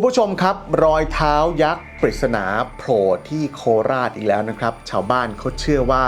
คุณผู้ชมครับ รอยเท้ายักษ์ ปริศนาโผล่ที่โคราชอีกแล้วนะครับ ชาวบ้านเขาเชื่อว่า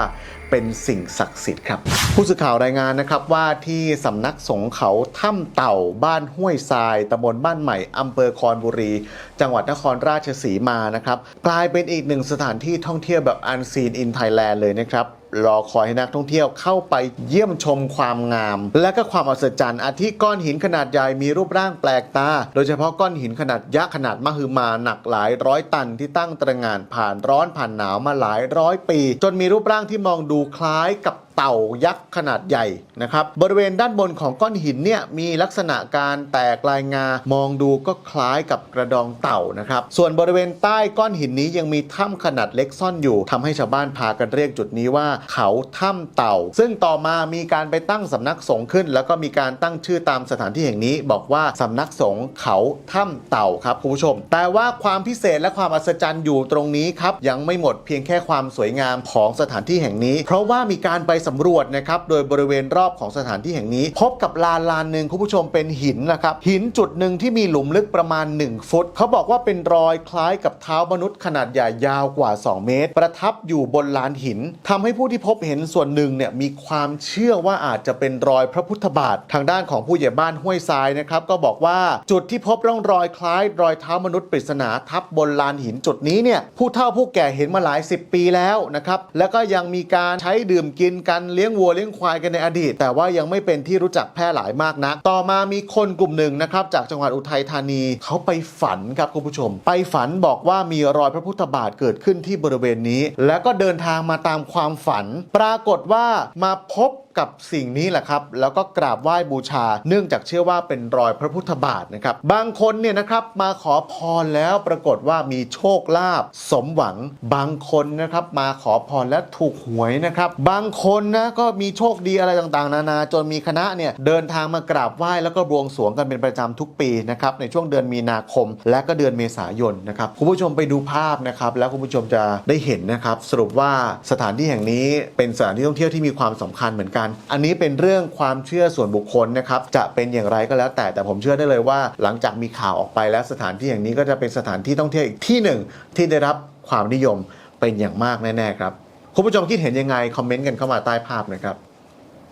เป็นสิ่งศักดิ์สิทธิ์ครับ ผู้สื่อข่าวรายงานนะครับว่าที่สำนักสงฆ์เขาถ้ำเต่าบ้านห้วยทรายตำบลบ้านใหม่อำเภอคอนบุรี จังหวัดนครราชสีมานะครับ กลายเป็นอีกหนึ่งสถานที่ท่องเที่ยวแบบอันซีนอินไทยแลนด์เลยนะครับรอคอยให้นักท่องเที่ยวเข้าไปเยี่ยมชมความงาม และก็ความอัศจรรย์อาทิก้อนหินขนาดใหญ่มีรูปร่างแปลกตา โดยเฉพาะก้อนหินขนาดยักษ์ขนาดมหึมาหนักหลายร้อยตันที่ตั้งตระงานผ่านร้อนผ่านหนาวมาหลายร้อยปี จนมีรูปร่างที่มองดูคล้ายกับเต่ายักษ์ขนาดใหญ่นะครับบริเวณด้านบนของก้อนหินเนี่ยมีลักษณะการแตกลายงามองดูก็คล้ายกับกระดองเต่านะครับส่วนบริเวณใต้ก้อนหินนี้ยังมีถ้ำขนาดเล็กซ่อนอยู่ทำให้ชาวบ้านพากันเรียกจุดนี้ว่าเขาถ้ำเต่า ซึ่งต่อมามีการไปตั้งสำนักสงฆ์ขึ้น แล้วก็มีการตั้งชื่อตามสถานที่แห่งนี้ บอกว่าสำนักสงฆ์เขาถ้ำเต่าครับคุณผู้ชม แต่ว่าความพิเศษและความอัศจรรย์อยู่ตรงนี้ครับยังไม่หมดเพียงแค่ความสวยงามของสถานที่แห่งนี้ เพราะว่ามีการไปสำรวจนะครับโดยบริเวณรอบของสถานที่แห่งนี้ พบกับลานลานหนึ่งคุณผู้ชมเป็นหินนะครับหินจุดหนึ่งที่มีหลุมลึกประมาณ 1 ฟุต เขาบอกว่าเป็นรอยคล้ายกับเท้ามนุษย์ขนาดใหญ่ยาวกว่า 2 เมตร ประทับอยู่บนลานหินทำให้ผู้ที่พบเห็นส่วนหนึ่งเนี่ยมีความเชื่อว่าอาจจะเป็นรอยพระพุทธบาท ทางด้านของผู้ใหญ่บ้านห้วยทรายนะครับก็บอกว่าจุดที่พบร่องรอยคล้ายรอยเท้ามนุษย์ปริศนาทับบนลานหินจุดนี้เนี่ยผู้เฒ่าผู้แก่เห็นมาหลายสิบปีแล้วนะครับแล้วก็ยังมีการใช้ดื่มกินกันเลี้ยงวัวเลี้ยงควายกันในอดีต แต่ว่ายังไม่เป็นที่รู้จักแพร่หลายมากนัก ต่อมามีคนกลุ่มหนึ่งนะครับจากจังหวัดอุทัยธานีเขาไปฝันครับคุณผู้ชม ไปฝันบอกว่ามีรอยพระพุทธบาทเกิดขึ้นที่บริเวณนี้ แล้วก็เดินทางมาตามความฝัน ปรากฏว่ามาพบกับสิ่งนี้แหละครับ แล้วก็กราบไหว้บูชา เนื่องจากเชื่อว่าเป็นรอยพระพุทธบาทนะครับ บางคนเนี่ยนะครับมาขอพรแล้วปรากฏว่ามีโชคลาภสมหวัง บางคนนะครับมาขอพรและถูกหวยนะครับ บางคนนะก็มีโชคดีอะไรต่างๆ นานา จนมีคณะเนี่ยเดินทางมากราบไหว้แล้วก็บวงสรวงกันเป็นประจำทุกปีนะครับในช่วงเดือนมีนาคม และก็เดือนเมษายนนะครับคุณผู้ชมไปดูภาพนะครับแล้วคุณผู้ชมจะได้เห็นนะครับสรุปว่าสถานที่แห่งนี้เป็นสถานที่ท่องเที่ยวที่มีความสำคัญเหมือนกันอันนี้เป็นเรื่องความเชื่อส่วนบุคคลนะครับจะเป็นอย่างไรก็แล้วแต่แต่ผมเชื่อได้เลยว่า หลังจากมีข่าวออกไปแล้วสถานที่อย่างนี้ก็จะเป็นสถานที่ท่องเที่ยวอีกที่หนึ่งที่ได้รับความนิยมเป็นอย่างมากแน่ๆครับคุณผู้ชมคิดเห็นยังไงคอมเมนต์กันเข้ามาใต้ภาพนะครับ